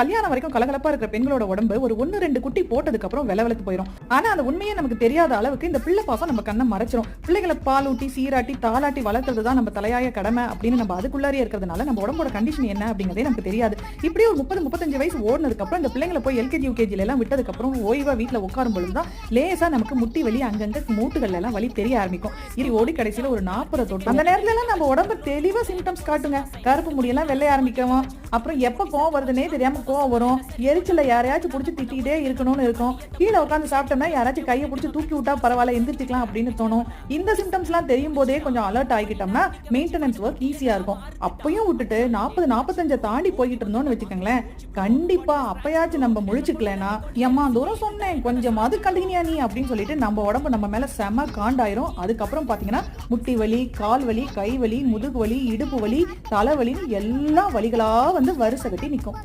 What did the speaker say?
கல்யாணம் வரைக்கும் கலகலப்பா இருக்கிற பெண்களோட உடம்பு ஒரு ஒன்னு ரெண்டு குட்டி போட்டதுக்கு அப்புறம் வெலவெலத்து போயிடும் ஆனா அந்த உண்மையே நமக்கு தெரியாத அளவுக்கு இந்த பிள்ளை பாசம் நம்ம கண்ணை மறைச்சிரும். பிள்ளைகளை பாலூட்டி சீராட்டி தாளாட்டி வளர்க்கறது தான் நம்ம தலையாய கடமை அப்படின்னு நம்ம அதுக்குள்ளாரே இருக்கிறதுனால நம்ம உடம்போட கண்டிஷன் என்ன அப்படிங்கறதே நமக்கு தெரியாது. இப்படி ஒரு முப்பது முப்பத்தஞ்சு வயசு ஓடுனதுக்கு அப்புறம் இந்த பிள்ளைங்களை போய் எல்கேஜி யூகேஜில எல்லாம் விட்டதுக்கு அப்புறம் ஓய்வா வீட்டுல உட்காரும் பொழுதுதான் லேசா நமக்கு முட்டி வலி அங்கங்க மூட்டுகள்ல எல்லாம் வலி தெரிய ஆரம்பிக்கும். இது ஓடி கடைசியில ஒரு நாற்பது தொட்டு அந்த நேரத்துல எல்லாம் நம்ம உடம்பு தெளிவா சிம்டம்ஸ் காட்டுங்க. கருப்பு முடியெல்லாம் வெள்ளைய ஆரம்பிக்கவும். அப்புறம் எப்ப கோவம் வருதுன்னே தெரியாம கோவம் வரும். எரிச்சல யாரையாச்சும் பிடிச்சி திட்டிகிட்டே இருக்கணும்னு இருக்கும். கீழே உட்காந்து சாப்பிட்டோம்னா யாராச்சும் கையை பிடிச்சி தூக்கி விட்டா பரவாயில்ல எந்திரிச்சிக்கலாம் அப்படின்னு தோணும். இந்த சிம்டம்ஸ் எல்லாம் தெரியும் போதே கொஞ்சம் அலர்ட் ஆகிட்டோம்னா மெயின்டெனன்ஸ் ஒர்க் ஈஸியா இருக்கும். அப்பயும் விட்டுட்டு நாற்பது நாற்பத்தஞ்சை தாண்டி போய்கிட்டு இருந்தோம்னு வச்சுக்கோங்களேன். கண்டிப்பா அப்பயாச்சும் நம்ம முழிச்சுக்கலனா எம்மா தூரம் சொன்னேன் கொஞ்சமாவது கண்டினியா நீ அப்படின்னு சொல்லிட்டு நம்ம உடம்பு நம்ம மேல செம காண்டாயிரும். அதுக்கப்புறம் பாத்தீங்கன்னா முட்டி வலி கால் வலி கை வலி முதுகு வலி இடுப்பு வலி தலைவலின்னு எல்லா வலிகளா வந்து வரிசை கட்டி நிற்கும்